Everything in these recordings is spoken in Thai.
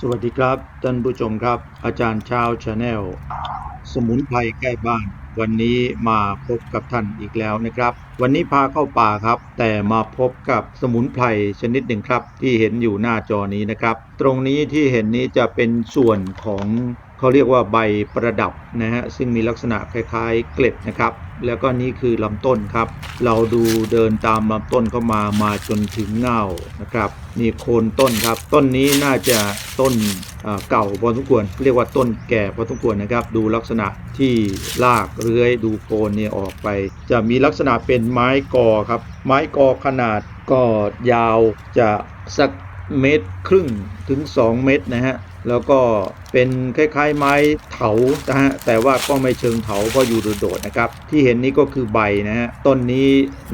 สวัสดีครับ ท่านผู้ชมครับ อาจารย์เช้าชาแนลสมุนไพรใกล้บ้าน วันนี้มาพบกับท่านอีกแล้วนะครับ วันนี้พาเข้าป่าครับ แต่มาพบกับสมุนไพรชนิดหนึ่งครับ ที่เห็นอยู่หน้าจอนี้นะครับ ตรงนี้ที่เห็นนี้จะเป็นส่วนของเขาเรียกว่าใบประดับนะฮะซึ่งมีลักษณะคล้ายๆ เกล็ดนะครับ แล้วก็นี่คือลำต้นครับ เราดูเดินตามลำต้นเข้ามามาจนถึงเงานะครับนี่โคนต้นครับ ต้นนี้น่าจะต้นเก่าพอสมควร เรียกว่าต้นแก่พอสมควรนะครับ ดูลักษณะที่รากเลื้อยดูโคนเนี่ยออกไป จะมีลักษณะเป็นไม้กอครับ ไม้กอขนาดก็ยาวจะสักเมตรครึ่งถึง 2 เมตรนะฮะ แล้วก็เป็นคล้ายๆไม้เถานะฮะแต่ว่าก็ไม่เชิงเถาเพราะอยู่โดดๆนะครับ ที่เห็นนี้ก็คือใบนะฮะต้นนี้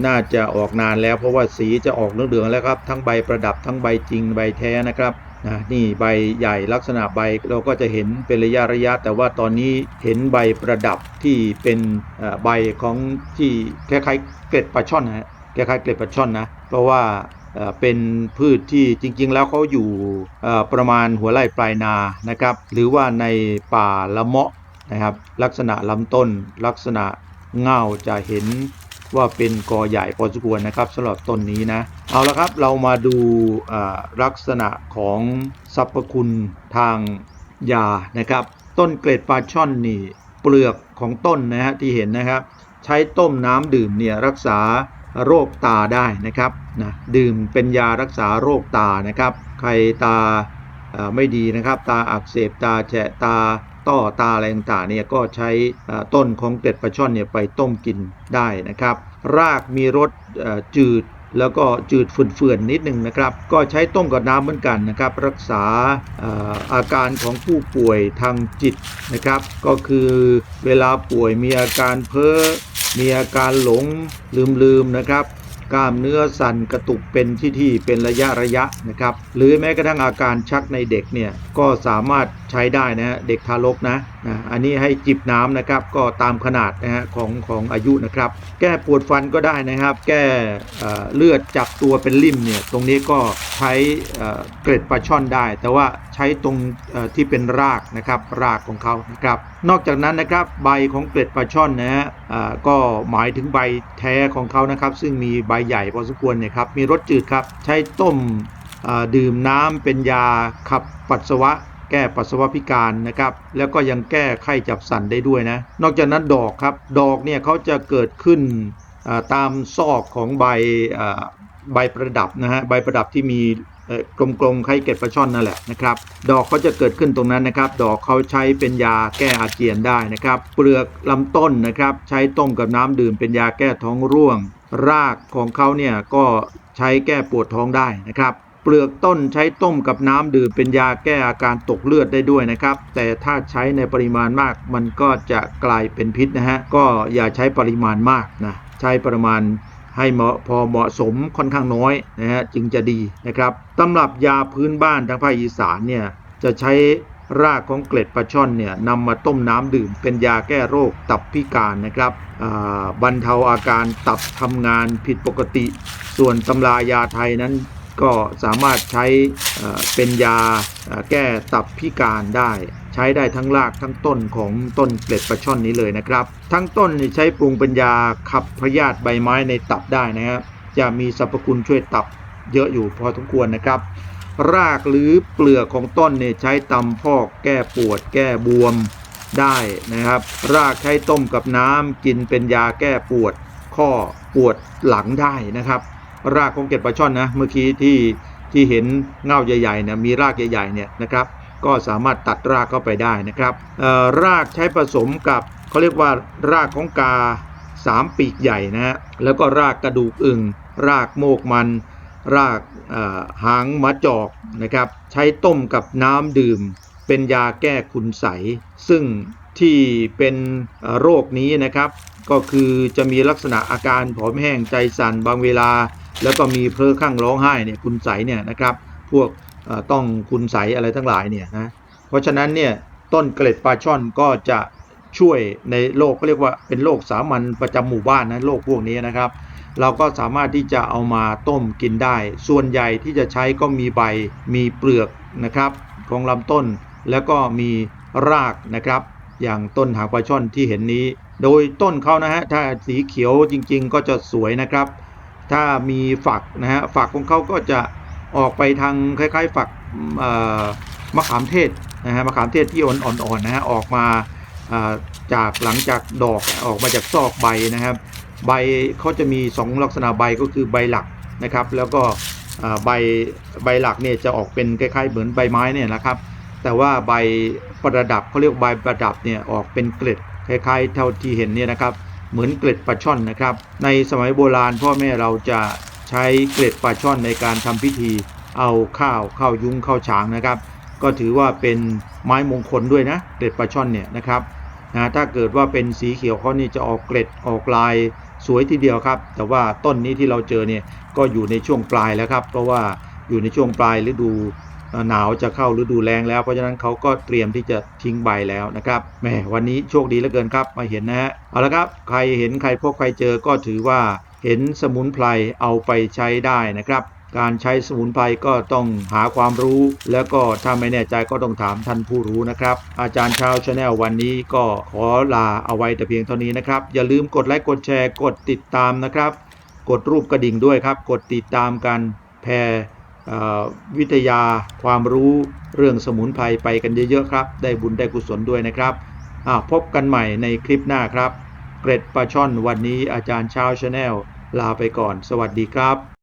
น่าจะออกนานแล้ว เพราะว่าสีจะออกเหลืองๆแล้วครับ ทั้งใบประดับทั้งใบจริงใบแท้นะครับนะนี่ใบใหญ่ลักษณะใบเราก็จะเห็นเป็นระยะระยะ แต่ว่าตอนนี้เห็นใบประดับที่เป็นใบของที่คล้ายๆเกล็ดปลาช่อนนะฮะคล้ายๆเกล็ดปลาช่อนนะเพราะว่า เป็นพืชที่จริง ๆ แล้วเขาอยู่ประมาณหัวไร่ปลายนานะครับ หรือว่าในป่าละเมาะนะครับ ลักษณะลำต้นลักษณะเง่าจะเห็นว่าเป็นกอใหญ่พอสมควรนะครับสำหรับต้นนี้นะ เอาละครับเรามาดูลักษณะของสรรพคุณทางยานะครับ ต้นเกล็ดปลาช่อนนี่เปลือกของต้นนะฮะที่เห็นนะครับ ใช้ต้มน้ำดื่มเนี่ยรักษา โรคตาได้นะครับนะดื่มเป็นยารักษาโรคตานะครับ ใครตาไม่ดีนะครับ ตาอักเสบตาแฉะตาต้อตาอะไรต่างๆเนี่ยก็ใช้ต้นของเกล็ดปลาช่อนเนี่ยไปต้มกินได้นะครับ รากมีรสจืดแล้วก็จืดเฟื่นๆนิดหนึ่งนะครับ ก็ใช้ต้มกับน้ำเหมือนกันนะครับ รักษาอาการของผู้ป่วยทางจิตนะครับ ก็คือเวลาป่วยมีอาการเพ้อ มีอาการหลงลืมๆนะครับ กล้ามเนื้อสั่นกระตุกเป็นที่ที่เป็นระยะระยะนะครับ หรือแม้กระทั่งอาการชักในเด็กเนี่ยก็สามารถใช้ได้นะฮะเด็กทารกนะ นะอันนี้ให้จิบน้ำนะครับก็ตามขนาดนะฮะของของอายุนะครับ แก้ปวดฟันก็ได้นะครับ แก้เลือดจับตัวเป็นริ่มเนี่ยตรงนี้ก็ใช้เกล็ดปลาช่อนได้ แต่ว่าใช้ตรงที่เป็นรากนะครับรากของเขานะครับ นอกจากนั้นนะครับใบของเกล็ดปลาช่อนนะฮะก็หมายถึงใบแท้ของเขานะครับ ซึ่งมีใบใหญ่พอสมควรเนี่ยครับมีรสจืดครับใช้ต้มดื่มน้ำเป็นยาขับปัสสาวะ ก้ปัสสาวะพิการนะครับ แล้วก็ยังแก้ไข้จับสันได้ด้วยนะ นอกจากนั้นดอกครับ ดอกเนี่ยเขาจะเกิดขึ้นตามซอกของใบใบประดับนะฮะ ใบประดับที่มีกลมๆคล้เกล็ดปลาช่อนนั่นแหละนะครับ ดอกเขาจะเกิดขึ้นตรงนั้นนะครับ ดอกเขาใช้เป็นยาแก้อาเจียนได้นะครับ เปลือกลำต้นนะครับ ใช้ต้มกับน้ำดื่มเป็นยาแก้ท้องร่วง รากของเขาเนี่ยก็ใช้แก้ปวดท้องได้นะครับ เปลือกต้นใช้ต้มกับน้ำดื่มเป็นยาแก้อาการตกเลือดได้ด้วยนะครับ แต่ถ้าใช้ในปริมาณมากมันก็จะกลายเป็นพิษนะฮะ ก็อย่าใช้ปริมาณมากนะ ใช้ปริมาณให้เหมาะพอเหมาะสมค่อนข้างน้อยนะฮะจึงจะดีนะครับตำรับยาพื้นบ้านทางภาคอีสานเนี่ยจะใช้รากของเกล็ดปลาช่อนเนี่ยนำมาต้มน้ำดื่มเป็นยาแก้โรคตับพิการนะครับบรรเทาอาการตับทำงานผิดปกติ ส่วนตำรายาไทยนั้น ก็สามารถใช้เป็นยาแก้ตับพิการได้ ใช้ได้ทั้งรากทั้งต้นของต้นเกล็ดปลาช่อนนี้เลยนะครับ ทั้งต้นใช้ปรุงเป็นยาขับพยาธิใบไม้ในตับได้นะครับจะมีสรรพคุณช่วยตับเยอะอยู่พอสมควรนะครับ รากหรือเปลือกของต้นเนี่ยใช้ตำพอกแก้ปวด แก้บวมได้นะครับ รากใช้ต้มกับน้ำกินเป็นยาแก้ปวด ข้อปวดหลังได้นะครับ รากของเกล็ดปลาช่อนนะเมื่อกี้ที่ที่เห็นเงาใหญ่ๆเนี่ยมีรากใหญ่ๆเนี่ยนะครับก็สามารถตัดรากเข้าไปได้นะครับรากใช้ผสมกับเขาเรียกว่ารากของกาสามปีกใหญ่นะฮะแล้วก็รากกระดูกอึ่งรากโมกมัน รากหางมะจอกนะครับใช้ต้มกับน้ำดื่ม เป็นยาแก้คุณใส ซึ่งที่เป็นโรคนี้นะครับ ก็คือจะมีลักษณะอาการผอมแห้งใจสั่นบางเวลา แล้วก็มีเพลอข้างร้องไห้เนี่ยคุณใสเนี่ยนะครับพวกต้องคุณใสอะไรทั้งหลายเนี่ยนะเพราะฉะนั้นเนี่ยต้นเกล็ดปลาช่อนก็จะช่วยในโรคก็เรียกว่าเป็นโรคสามัญประจำหมู่บ้านนะโรคพวกนี้นะครับ เราก็สามารถที่จะเอามาต้มกินได้ ส่วนใหญ่ที่จะใช้ก็มีใบมีเปลือกนะครับของลำต้นแล้วก็มีรากนะครับ อย่างต้นหางปลาช่อนที่เห็นนี้ โดยต้นเขานะฮะถ้าสีเขียวจริงๆ ก็จะสวยนะครับ ถ้ามีฝักนะฮะฝักของเขาก็จะออกไปทางคล้ายๆ ฝักมะขามเทศนะฮะมะขามเทศที่อ่อนๆนะฮะออกมาจากหลังจากดอกออกมาจากซอกใบนะครับ ใบเขาจะมี 2 ลักษณะใบก็คือใบหลักนะครับ แล้วก็ใบใบหลักเนี่ยจะออกเป็นคล้ายๆเหมือนใบไม้เนี่ยนะครับ แต่ว่าใบประดับเขาเรียกใบประดับเนี่ยออกเป็นเกล็ดคล้ายๆเท่าที่เห็นเนี่ยนะครับ เหมือนเกล็ดปลาช่อนนะครับ ในสมัยโบราณพ่อแม่เราจะใช้เกล็ดปลาช่อนในการทำพิธีเอาข้าวข้าวยุ้งข้าวฉางนะครับ ก็ถือว่าเป็นไม้มงคลด้วยนะเกล็ดปลาช่อนเนี่ยนะครับนะถ้าเกิดว่าเป็นสีเขียวเขานี่จะออกเกล็ดออกลายสวยทีเดียวครับ แต่ว่าต้นนี้ที่เราเจอเนี่ยก็อยู่ในช่วงปลายแล้วครับ เพราะว่าอยู่ในช่วงปลายฤดู หนาวจะเข้าฤดูแล้งแล้ว เพราะฉะนั้นเขาก็เตรียมที่จะทิ้งใบแล้วนะครับแหมวันนี้โชคดีเหลือเกินครับมาเห็นนะฮะเอาละครับ ใครเห็นใครพบใครเจอก็ถือว่าเห็นสมุนไพรเอาไปใช้ได้นะครับการใช้สมุนไพรก็ต้องหาความรู้ แล้วก็ถ้าไม่แน่ใจก็ต้องถามท่านผู้รู้นะครับ อาจารย์ชาวชาแนลวันนี้ก็ขอลาเอาไว้แต่เพียงเท่านี้นะครับ อย่าลืมกดไลค์กดแชร์กดติดตามนะครับ กดรูปกระดิ่งด้วยครับ กดติดตามกันแพร่ วิทยาความรู้เรื่องสมุนไพรไปกันเยอะๆครับ ได้บุญได้กุศลด้วยนะครับพบกันใหม่ในคลิปหน้าครับ เกร็ดปลาช่อนวันนี้อาจารย์ชาวชาแนลลาไปก่อน สวัสดีครับ